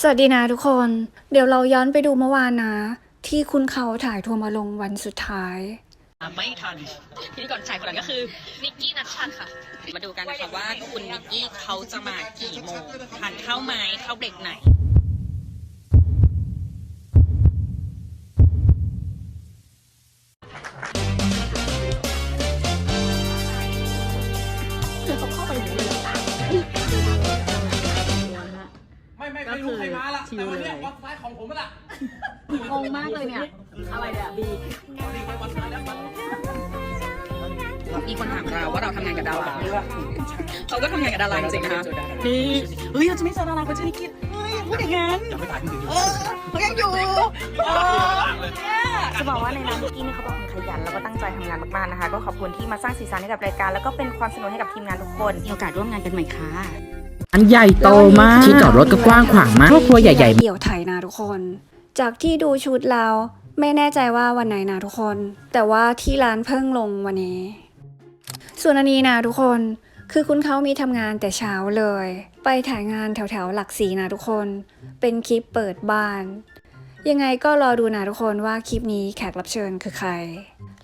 สวัสดีนะทุกคน เดี๋ยวเราย้อนไปดูเมื่อวานนะ ที่คุณเขาถ่ายทัวร์มาลงวันสุดท้าย ไม่ทันพิธีกรชายคนนั้นก็คือนิกกี้นัชชันค่ะ มาดูกันนะคะว่าคุณนิกกี้เขาจะมากี่โมงทานข้าวไหมเข้าเบรกไหน ครมาละแต่วันเนี้ยวันสุดท้ายของผมละงงมากเลยเนี่ย อะไรเนี่ยบีมีคนถามเราว่าเราทำงานกับดาราเขาก็ทำงานกับดาราจริงๆนะคะนี่เฮ้ยเราจะไม่เจอดาราเขาจะนิกกี้เฮ้ยพูดอย่างนั้นยังไม่ตายจริงเออเขายังอยู่เออเนี่ยจะบอกว่าในนามนิกกี้นี่เขาเป็นคนขยันแล้วก็ตั้งใจทำงานมากๆนะคะ ก็ขอบคุณที่มาสร้างสีสันให้กับรายการ แล้วก็เป็นความสนุกให้กับทีมงานทุกคนมีโอกาสร่วมงานกันใหม่ค่ะ อันใหญ่โตมาก ที่จอดรถก็กว้างขวางมากครอบครัวใหญ่ ๆ เดี่ยวไทยนะทุกคน จากที่ดูชุดแล้วไม่แน่ใจว่าวันไหนนะทุกคน แต่ว่าที่ร้านเพิ่งลงวันนี้ ส่วนอันนี้นะทุกคน คือคุณเขามีทำงานแต่เช้าเลย ไปถ่ายงานแถวๆหลักสีนะทุกคน เป็นคลิปเปิดบ้าน ยังไงก็รอดูนะทุกคนว่าคลิปนี้แขกรับเชิญคือใคร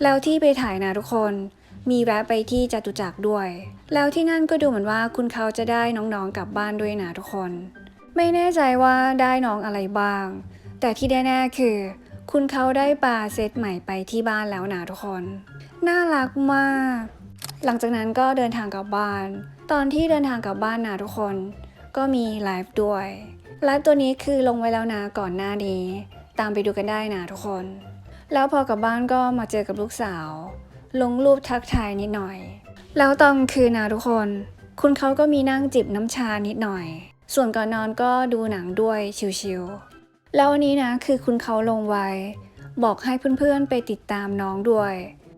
แล้วที่ไปถ่ายนะทุกคน มีแวะไปที่จตุจักรด้วย แล้วที่นั่นก็ดูเหมือนว่าคุณเขาจะได้น้องๆกลับบ้านด้วยนะทุกคน ไม่แน่ใจว่าได้น้องอะไรบ้าง แต่ที่แน่ๆคือ คุณเขาได้ปลาเซตใหม่ไปที่บ้านแล้วนะทุกคน น่ารักมาก หลังจากนั้นก็เดินทางกลับบ้าน ตอนที่เดินทางกลับบ้านนะทุกคน ก็มีไลฟ์ด้วยไลฟ์ตัวนี้คือลงไว้แล้วนะก่อนหน้านี้ ตามไปดูกันได้นะทุกคน แล้วพอกลับบ้านก็มาเจอกับลูกสาว ลงรูปทักทายนิดหน่อย แล้วตอนคืนนะทุกคน คุณเขาก็มีนั่งจิบน้ำชานิดหน่อย ส่วนก่อนนอนก็ดูหนังด้วยชิวๆแล้ววันนี้นะคือคุณเขาลงไว้ บอกให้เพื่อนๆไปติดตามน้องด้วย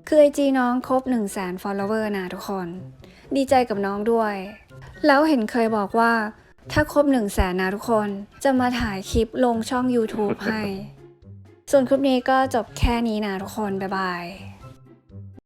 คือไอจีน้องครบ1 0 0 0 0แสน follower นะทุกคน ดีใจกับน้องด้วย แล้วเห็นเคยบอกว่า ถ้าครบ1 0 0 0 0แสนนะทุกคนจะมาถ่ายคลิปลงช่อง YouTube ให้ ส่วนคลิปนี้ก็จบแค่นี้นะทุกคนบ๊ายบาย